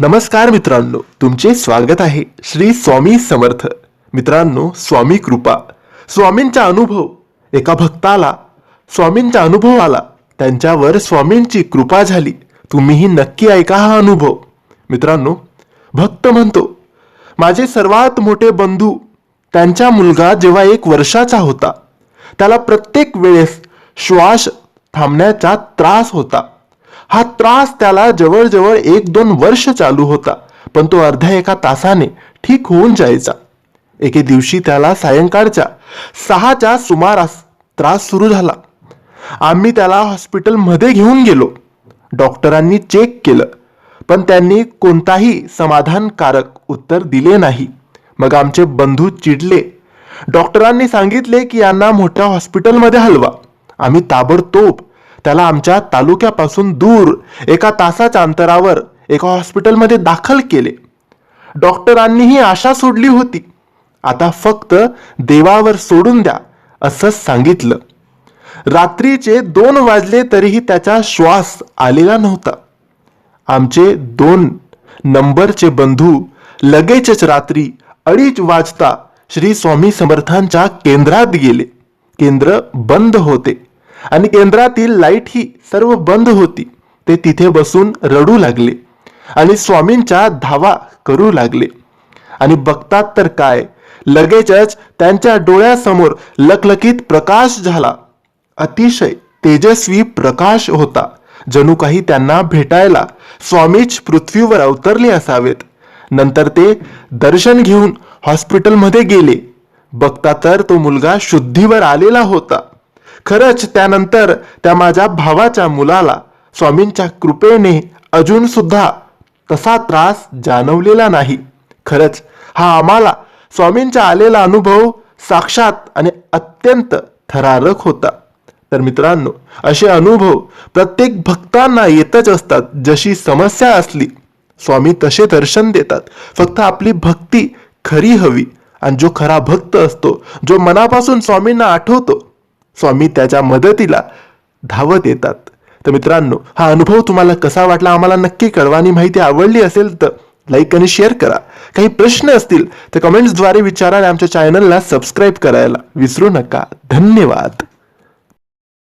नमस्कार मित्रांनो तुमचे स्वागत आहे श्री स्वामी समर्थ. मित्रांनो स्वामी कृपा. स्वामींचा अनुभव एका भक्ताला स्वामींचा अनुभव आला त्यांच्यावर स्वामींची कृपा झाली. तुम्हीही नक्की ऐका हा अनुभव. मित्रांनो भक्त म्हणतो माझे सर्वात मोठे बंधू त्यांचा मुलगा जेव्हा एक वर्षाचा होता त्याला प्रत्येक वेळेस श्वास थांबण्याचा त्रास होता. हा त्रास त्याला जवळजवळ एक दोन वर्ष चालू होता पण तो अर्ध्या एका तासाने ठीक होऊन जायचा. एके दिवशी त्याला सायंकाळच्या सहाच्या सुमारास त्रास सुरू झाला. आम्ही त्याला हॉस्पिटलमध्ये घेऊन गेलो. डॉक्टरांनी चेक केलं पण त्यांनी कोणताही समाधानकारक उत्तर दिले नाही. मग आमचे बंधू चिडले. डॉक्टरांनी सांगितले की यांना मोठ्या हॉस्पिटलमध्ये हलवा. आम्ही ताबडतोब त्याला आमच्या तालुक्यापासून दूर एका तासाच्या अंतरावर एका हॉस्पिटलमध्ये दाखल केले. डॉक्टरांनीही आशा सोडली होती. आता फक्त देवावर सोडून द्या असं सांगितलं. रात्रीचे दोन वाजले तरीही त्याचा श्वास आलेला नव्हता. आमचे दोन नंबरचे बंधू लगेचच रात्री अडीच वाजता श्री स्वामी समर्थांच्या केंद्रात गेले. केंद्र बंद होते. आणि केंद्रातील लाइट ही सर्व बंद होती. ते तिथे बसून रडू लागले आणि स्वामींच्या धावा करू लागले. आणि बघतात तर काय? लगेचच त्यांच्या डोळ्यासमोर लखलखीत प्रकाश झाला. अतिशय तेजस्वी प्रकाश होता. जणू काही त्यांना भेटायला स्वामीच पृथ्वीवर अवतरले असावेत. नंतर ते दर्शन घेऊन हॉस्पिटलमध्ये गेले. बघता तर तो मुलगा शुद्धीवर आलेला होता. खरंच त्यानंतर त्या माझ्या भावाच्या मुलाला स्वामींच्या कृपेने अजून सुद्धा तसा त्रास जाणवलेला नाही. खरंच हा आम्हाला स्वामींचा आलेला अनुभव साक्षात आणि अत्यंत थरारक होता. तर मित्रांनो असे अनुभव प्रत्येक भक्तांना येतच असतात. जशी समस्या असली स्वामी तसे दर्शन देतात. फक्त आपली भक्ती खरी हवी आणि जो खरा भक्त असतो जो मनापासून स्वामींना आठवतो स्वामी त्याच्या मदतीला धावत येतात. तर मित्रांनो हा अनुभव तुम्हाला कसा वाटला आम्हाला नक्की कळवा आणि माहिती आवडली असेल तर लाईक आणि शेअर करा. काही प्रश्न असतील तर कमेंट्सद्वारे विचारा आणि आमच्या चॅनलला सबस्क्राईब करायला विसरू नका. धन्यवाद.